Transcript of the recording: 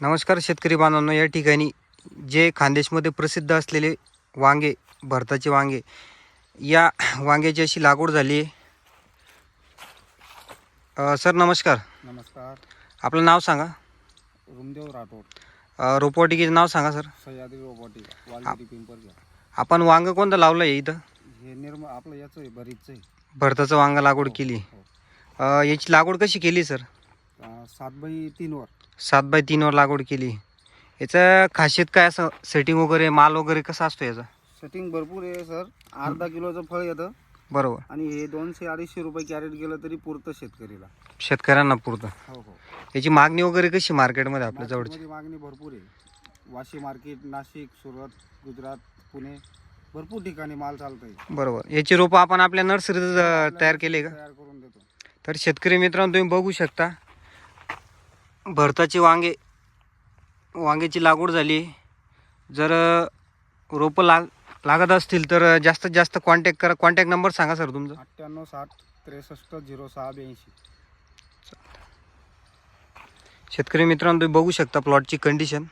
नमस्कार शेतकरी बांधवांनो या ठिकाणी जे खानदेशमध्ये प्रसिद्ध असलेले वांगे भरताचे वांगे या वांग्याची अशी लागवड झाली आहे. सर नमस्कार. नमस्कार. आपलं नाव सांगा. रुमदेव राठोड. रोपवाटिकेचं नाव सांगा सर. सह्याद्री पिंपरच्या आपण वांगं कोणतं लावलं आहे इथं? हे निर्म आपलं याचं आहे भरीतचं वांगं लागवड हो, केली. हो. अ, याची लागवड कशी केली सर? सात बाई तीनवर सात बाय तीनवर लागवड केली. याचं खासियत काय असं? सेटिंग वगैरे माल वगैरे कसा असतो याचा? सेटिंग भरपूर आहे सर अर्धा किलोचं फळ येतं. बरोबर. आणि हे दोनशे अडीचशे रुपये कॅरेट गेलं तरी पुरतं शेतकरीला. शेतकऱ्यांना पुरतं. हो हो. याची मागणी वगैरे कशी मार्केटमध्ये आपल्या जवळची? मार्केटमध्ये मागणी भरपूर आहे. वाशी मार्केट नाशिक सुरत गुजरात पुणे भरपूर ठिकाणी माल चालतोय. बरोबर. याची रोपं आपण आपल्या नर्सरीत तयार केले का? तयार करून देतो. तर शेतकरी मित्रांनो तुम्ही बघू शकता भरताची वांगे वांग्याची लागवड झाली. जर रोपं लाग लागत असतील तर जास्तीत जास्त कॉन्टॅक्ट करा कॉन्टॅक्ट नंबर सांगा सर तुमचा. अठ्ठ्याण्णव साठ त्रेसष्ट झिरो सहा ब्याऐंशी. शेतकरी मित्रांनो तुम्ही बघू शकता प्लॉटची कंडिशन